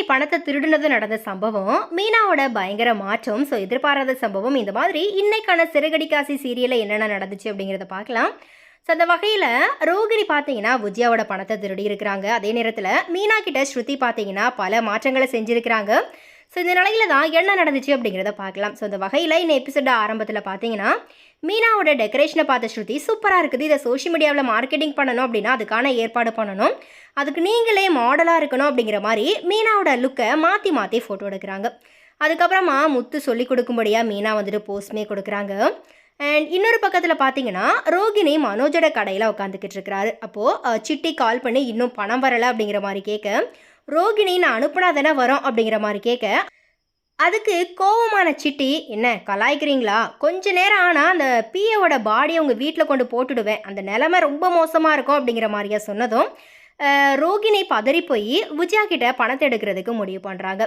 நந்தினி பணத்தை திருடுனது நடந்த சம்பவம் மீனாவோட பயங்கர மாற்றம் ஸோ எதிர்பாராத சம்பவம் இந்த மாதிரி இன்னைக்கான சிறுகடிக்காசி சீரியலில் என்னென்ன நடந்துச்சு அப்படிங்கிறத பார்க்கலாம். ஸோ அந்த வகையில் ரோகிணி பார்த்தீங்கன்னா விஜயாவோட பணத்தை திருடி இருக்கிறாங்க. அதே நேரத்தில் மீனா கிட்ட ஸ்ருதி பார்த்தீங்கன்னா பல மாற்றங்களை செஞ்சுருக்கிறாங்க. ஸோ இந்த நிலையில தான் என்ன நடந்துச்சு அப்படிங்கிறத பார்க்கலாம். ஸோ இந்த வகையில் இந்த எபிசோட ஆரம்பத்தில் பார்த்தீங்கன்னா மீனாவோட டெக்கரேஷனை பார்த்த ஸ்ருதி சூப்பராக இருக்குது. இதை சோஷியல் மீடியாவில் மார்க்கெட்டிங் பண்ணணும் அப்படின்னா அதுக்கான ஏற்பாடு பண்ணணும். அதுக்கு நீங்களே மாடலாக இருக்கணும் அப்படிங்கிற மாதிரி மீனாவோட லுக்கை மாற்றி மாற்றி ஃபோட்டோ எடுக்கிறாங்க. அதுக்கப்புறமா முத்து சொல்லி கொடுக்கும்படியாக மீனா வந்துட்டு போஸ்ட்மே கொடுக்குறாங்க. அண்ட் இன்னொரு பக்கத்தில் பார்த்தீங்கன்னா ரோகிணி மனோஜோட கடையில் உட்காந்துக்கிட்டு இருக்கிறாரு. அப்போது சிட்டி கால் பண்ணி இன்னும் பணம் வரலை அப்படிங்கிற மாதிரி கேட்க ரோகிணி நான் அனுப்புனா தானே வரோம்? அப்படிங்கிற மாதிரி கேட்க அதுக்கு கோவமான சிட்டி என்ன? கலாய்க்கிறீங்களா? கொஞ்ச நேரம் ஆனால் அந்த பிஏவோட பாடியை உங்கள் வீட்டில் கொண்டு போட்டுடுவேன். அந்த நிலமை ரொம்ப மோசமாக இருக்கும். அப்படிங்கிற மாதிரியா சொன்னதும் ரோகிணி பதறி போய் விஜயா கிட்ட பணத்தை எடுக்கிறதுக்கு முடிவு பண்ணுறாங்க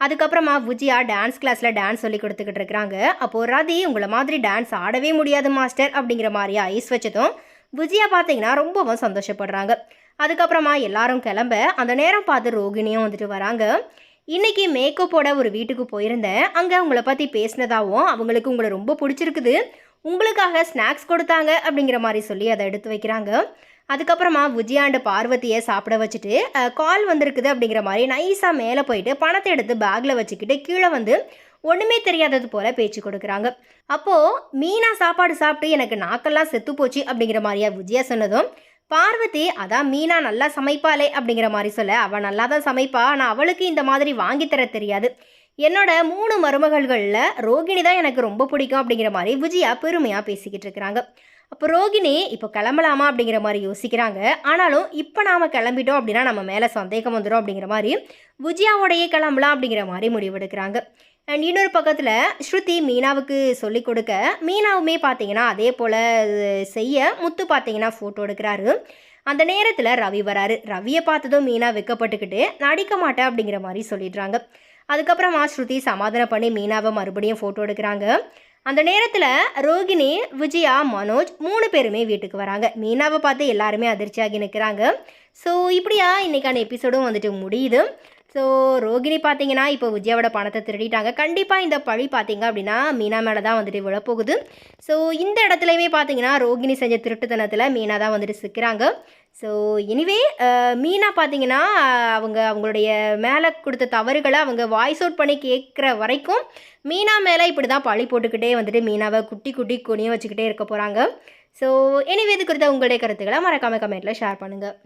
அதுக்கப்புறமா விஜயா டான்ஸ் கிளாஸில் டான்ஸ் சொல்லி கொடுத்துக்கிட்டு இருக்கிறாங்க. அப்போது ரதி உங்களை மாதிரி டான்ஸ் ஆடவே முடியாது மாஸ்டர். அப்படிங்கிற மாதிரியா ஐஸ் வச்சதும் விஜயா பார்த்தீங்கன்னா ரொம்பவும் சந்தோஷப்படுறாங்க. அதுக்கப்புறமா எல்லாரும் கிளம்ப அந்த நேரம் பார்த்து ரோகிணியும் வந்துட்டு வராங்க. இன்றைக்கி மேக்கப்போட ஒரு வீட்டுக்கு போயிருந்தேன். அங்கே உங்களை பற்றி பேசினதாகவும் அவங்களுக்கு உங்களை ரொம்ப பிடிச்சிருக்குது. உங்களுக்காக ஸ்நாக்ஸ் கொடுத்தாங்க அப்படிங்கிற மாதிரி சொல்லி அதை எடுத்து வைக்கிறாங்க. அதுக்கப்புறமா விஜயாண்டு பார்வதியை சாப்பிட வச்சுட்டு கால் வந்திருக்குது அப்படிங்கிற மாதிரி நைஸாக மேலே போயிட்டு பணத்தை எடுத்து பேக்கில் வச்சுக்கிட்டு கீழே வந்து ஒன்றுமே தெரியாதது போல் பேச்சு கொடுக்குறாங்க. அப்போது மீனா சாப்பாடு சாப்பிட்டு எனக்கு நாக்கெல்லாம் செத்து போச்சு அப்படிங்கிற மாதிரியா விஜயா சொன்னதும் பார்வதி அதான் மீனா நல்லா சமைப்பாளே அப்படிங்கிற மாதிரி சொல்ல அவள் நல்லா தான் சமைப்பா ஆனால் அவளுக்கு இந்த மாதிரி வாங்கித்தர தெரியாது. என்னோட மூணு மருமகள்களில் ரோகிணி தான் எனக்கு ரொம்ப பிடிக்கும் அப்படிங்கிற மாதிரி விஜயா பெருமையாக பேசிக்கிட்டு இருக்கிறாங்க. அப்போ ரோகிணி இப்போ கிளம்பலாமா அப்படிங்கிற மாதிரி யோசிக்கிறாங்க. ஆனாலும் இப்போ நாம் கிளம்பிட்டோம் அப்படின்னா நம்ம மேலே சந்தேகம் வந்துடும் அப்படிங்கிற மாதிரி விஜயாவோடையே கிளம்பலாம் அப்படிங்கிற மாதிரி முடிவெடுக்கிறாங்க. அண்ட் இன்னொரு பக்கத்தில் ஸ்ருதி மீனாவுக்கு சொல்லிக் கொடுக்க மீனாவுமே பார்த்தீங்கன்னா அதே போல் செய்ய முத்து பார்த்தீங்கன்னா ஃபோட்டோ எடுக்கிறாரு. அந்த நேரத்தில் ரவி வராரு. ரவியை பார்த்ததும் மீனா வெக்கப்பட்டுக்கிட்டு நடிக்க மாட்டேன் அப்படிங்கிற மாதிரி சொல்லிடுறாங்க. அதுக்கப்புறமா ஸ்ருதி சமாதானம் பண்ணி மீனாவை மறுபடியும் ஃபோட்டோ எடுக்கிறாங்க. அந்த நேரத்தில் ரோகிணி விஜயா மனோஜ் மூணு பேருமே வீட்டுக்கு வராங்க. மீனாவை பார்த்து எல்லாருமே அதிர்ச்சியாகி நிற்கிறாங்க ஸோ இப்படியா இன்னைக்கான எபிசோடும் வந்துட்டு முடியுது. ஸோ ரோகிணி பார்த்தீங்கன்னா இப்போ விஜயாவோட பணத்தை திருடிட்டாங்க. கண்டிப்பாக இந்த பழி பார்த்தீங்க அப்படின்னா மீனா மேலே தான் வந்துட்டு விழப்போகுது. ஸோ இந்த இடத்துலையுமே பார்த்தீங்கன்னா ரோகிணி செஞ்ச திருட்டுத்தனத்தில் மீனா தான் வந்துட்டு சிக்கிறாங்க. ஸோ எனிவே மீனா பார்த்தீங்கன்னா அவங்க அவங்களுடைய மேலே கொடுத்த தவறுகளை அவங்க வாய்ஸ் அவுட் பண்ணி கேட்குற வரைக்கும் மீனா மேலே இப்படி தான் பழி போட்டுக்கிட்டே வந்துட்டு மீனாவை குட்டி குட்டி குனிய வச்சுக்கிட்டே இருக்க போகிறாங்க ஸோ எனிவே இது குறித்த உங்களுடைய கருத்துக்களை மறக்காமல் கமெண்ட்டில் ஷேர் பண்ணுங்கள்